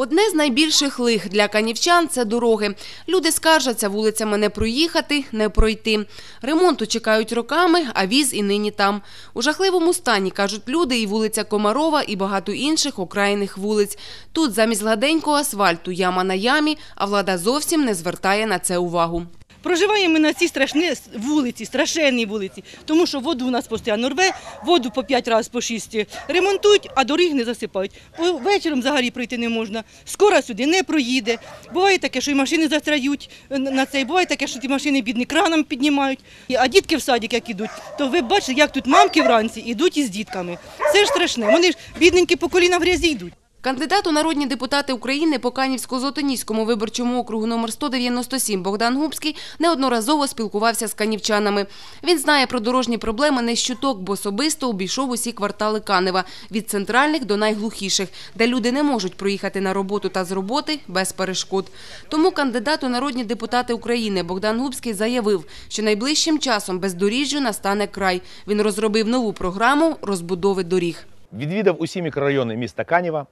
Одне з найбільших лих для канівчан – це дороги. Люди скаржаться, вулицями не проїхати, не пройти. Ремонту чекають роками, а віз і нині там. У жахливому стані, кажуть люди, і вулиця Комарова, і багато інших окраїних вулиць. Тут замість гладенького асфальту яма на ямі, а влада зовсім не звертає на це увагу. Проживаємо ми на цій страшній вулиці, страшенній вулиці, тому що воду у нас постійно рве, воду по 5 разів, по 6 ремонтують, а доріг не засипають. Вечором взагалі пройти не можна. Скоро сюди не проїде. Буває таке, що і машини застряють е, на цей. Буває таке, що ті машини бідні краном піднімають. А дітки в садик, як ідуть, то ви бачите, як тут мамки вранці йдуть із дітками. Це ж страшне. Вони ж бідненькі по коліна в грязі йдуть. Кандидат у народні депутати України по Канівсько-Золотоніському виборчому округу номер 197 Богдан Губський неодноразово спілкувався з канівчанами. Він знає про дорожні проблеми не з чуток, бо особисто обійшов усі квартали Канева – від центральних до найглухіших, де люди не можуть проїхати на роботу та з роботи без перешкод. Тому кандидат у народні депутати України Богдан Губський заявив, що найближчим часом бездоріжжю настане край. Він розробив нову програму розбудови доріг. Відвідав усі мікрорайони міста Канєва.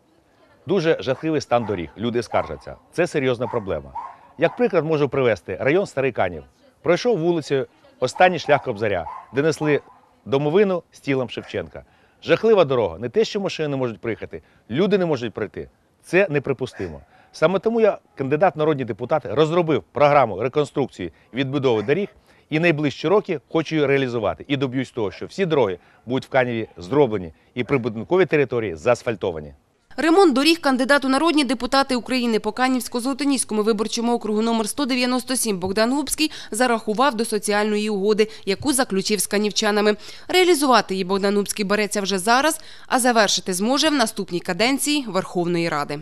Дуже жахливий стан доріг. Люди скаржаться. Це серйозна проблема. Як приклад можу привести район Старий Канів. Пройшов вулицею останній шлях Кобзаря, де несли домовину з тілом Шевченка. Жахлива дорога. Не те, що машини не можуть приїхати, люди не можуть пройти. Це неприпустимо. Саме тому я, кандидат народні депутати, розробив програму реконструкції відбудови доріг і найближчі роки хочу її реалізувати. І доб'юсь того, що всі дороги будуть в Канєві зроблені і прибудинкові території заасфальтовані. Ремонт доріг кандидату народні депутати України по Канівсько-Золотоніському виборчому округу номер 197 Богдан Губський зарахував до соціальної угоди, яку заключив з канівчанами. Реалізувати її Богдан Губський береться вже зараз, а завершити зможе в наступній каденції Верховної Ради.